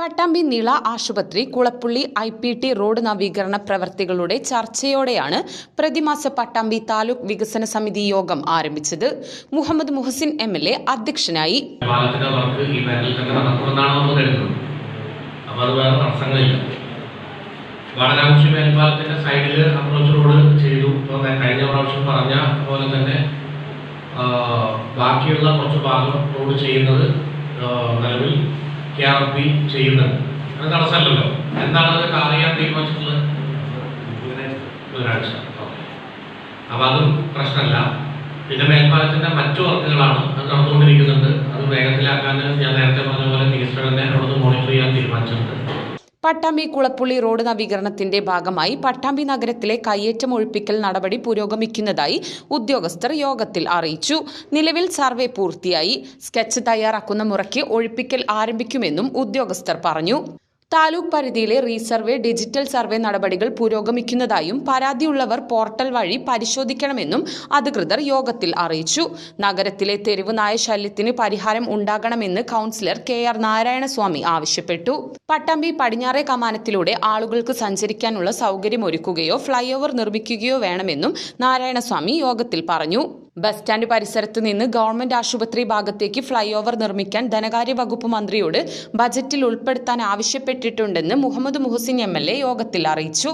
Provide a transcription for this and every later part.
പട്ടാമ്പി നിള ആശുപത്രി Kulappully I P T road നവീകരണ പ്രവർത്തികളുടെ ചർച്ചയോടെയാണ് പ്രതിമാസ പട്ടാമ്പി താലൂക്ക് വികസന സമിതി യോഗം ആരംഭിച്ചത്. Muhammad Muhsin M L A അധ്യക്ഷനായി. വാടനാകുഷി മേൽപ്പാലത്തിന്റെ സൈഡിൽ അപ്രോച്ച് റോഡ് ചെയ്തു. ഇപ്പോൾ കഴിഞ്ഞ പ്രാവശ്യം തന്നെ ബാക്കിയുള്ള കുറച്ച് ഭാഗം റോഡ് ചെയ്യുന്നത് നിലവിൽ കെ ആർ പി ചെയ്യുന്നുണ്ട് അത് തടസ്സമല്ലല്ലോ. എന്താണ് അതൊക്കെ അറിയാൻ തീരുമാനിച്ചിട്ടുള്ളത്? ബുധനാഴ്ച. അപ്പോൾ അതും പ്രശ്നമല്ല. പിന്നെ മേൽപ്പാലത്തിന്റെ മറ്റു വർക്കുകളാണ് അത് നടന്നുകൊണ്ടിരിക്കുന്നുണ്ട്. അത് വേഗത്തിലാക്കാൻ ഞാൻ നേരത്തെ പറഞ്ഞ പോലെ മിനിസ്റ്റർ തന്നെ അവിടുന്ന് മോണിറ്റർ ചെയ്യാൻ തീരുമാനിച്ചിട്ടുണ്ട്. പട്ടാമ്പി കുളപ്പുള്ളി റോഡ് നവീകരണത്തിന്റെ ഭാഗമായി പട്ടാമ്പി നഗരത്തിലെ കയ്യേറ്റം ഒഴിപ്പിക്കൽ നടപടി പുരോഗമിക്കുന്നതായി ഉദ്യോഗസ്ഥർ യോഗത്തിൽ അറിയിച്ചു. നിലവിൽ സർവേ പൂർത്തിയായി. സ്കെച്ച് തയ്യാറാക്കുന്ന മുറയ്ക്ക് ഒഴിപ്പിക്കൽ ആരംഭിക്കുമെന്നും ഉദ്യോഗസ്ഥർ പറഞ്ഞു. താലൂക്ക് പരിധിയിലെ റീസർവേ ഡിജിറ്റൽ സർവേ നടപടികൾ പുരോഗമിക്കുന്നതായും പരാതിയുള്ളവർ പോർട്ടൽ വഴി പരിശോധിക്കണമെന്നും അധികൃതർ യോഗത്തിൽ അറിയിച്ചു. നഗരത്തിലെ തെരുവ് നായ ശല്യത്തിന് പരിഹാരം ഉണ്ടാകണമെന്ന് കൗൺസിലർ കെ ആർ നാരായണസ്വാമി ആവശ്യപ്പെട്ടു. പട്ടാമ്പി പടിഞ്ഞാറേ കമാനത്തിലൂടെ ആളുകൾക്ക് സഞ്ചരിക്കാനുള്ള സൗകര്യമൊരുക്കുകയോ ഫ്ലൈ ഓവർ നിർമ്മിക്കുകയോ വേണമെന്നും നാരായണസ്വാമി യോഗത്തിൽ പറഞ്ഞു. ബസ് സ്റ്റാൻഡ് പരിസരത്ത് നിന്ന് ഗവൺമെന്റ് ആശുപത്രി ഭാഗത്തേക്ക് ഫ്ലൈ ഓവർ നിർമ്മിക്കാൻ ധനകാര്യ വകുപ്പ് മന്ത്രിയോട് ബജറ്റിൽ ഉൾപ്പെടുത്താൻ ആവശ്യപ്പെട്ടിട്ടുണ്ടെന്ന് മുഹമ്മദ് മുഹസിൻ എം യോഗത്തിൽ അറിയിച്ചു.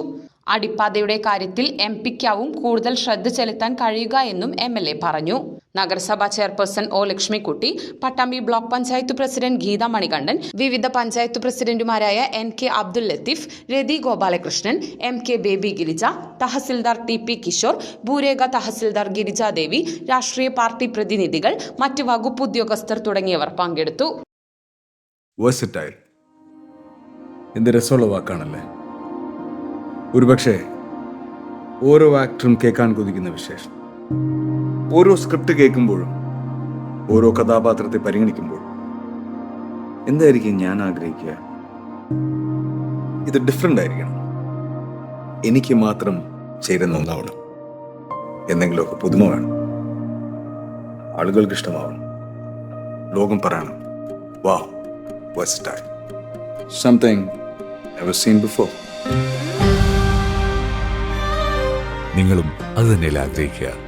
അടിപ്പാതയുടെ കാര്യത്തിൽ എം പിക്കാവും കൂടുതൽ ശ്രദ്ധ ചെലുത്താൻ കഴിയുക എന്നും എ പറഞ്ഞു. നഗരസഭാ chairperson O Lakshmikutty Pattambi block panchayat president Geetha Manikandan വിവിധ പഞ്ചായത്ത് പ്രസിഡന്റുമാരായ N K Abdul Latheef Rathi Gopalakrishnan M K Baby Girija tahsildar T P Kishore ഭൂരേഖ tahsildar Girijadevi രാഷ്ട്രീയ പാർട്ടി പ്രതിനിധികൾ മറ്റ് വകുപ്പ് ഉദ്യോഗസ്ഥർ തുടങ്ങിയവർ പങ്കെടുത്തു. എന്ത് ഒരുപക്ഷെ ഓരോ ആക്ടറും കേൾക്കാൻ കൊതിക്കുന്ന വിശേഷം. ഓരോ സ്ക്രിപ്റ്റ് കേൾക്കുമ്പോഴും ഓരോ കഥാപാത്രത്തെ പരിഗണിക്കുമ്പോഴും എന്തായിരിക്കും ഞാൻ ആഗ്രഹിക്കുക? ഇത് ഡിഫറെന്റ് ആയിരിക്കണം. എനിക്ക് മാത്രം ചേരുന്ന ഒന്നാവണം. എന്തെങ്കിലുമൊക്കെ പുതുമ വേണം. ആളുകൾക്ക് ഇഷ്ടമാവണം ലോകം പറയണം. വാ west something never seen before നിങ്ങളും അത് തന്നെയല്ലേ ആഗ്രഹിക്കുക.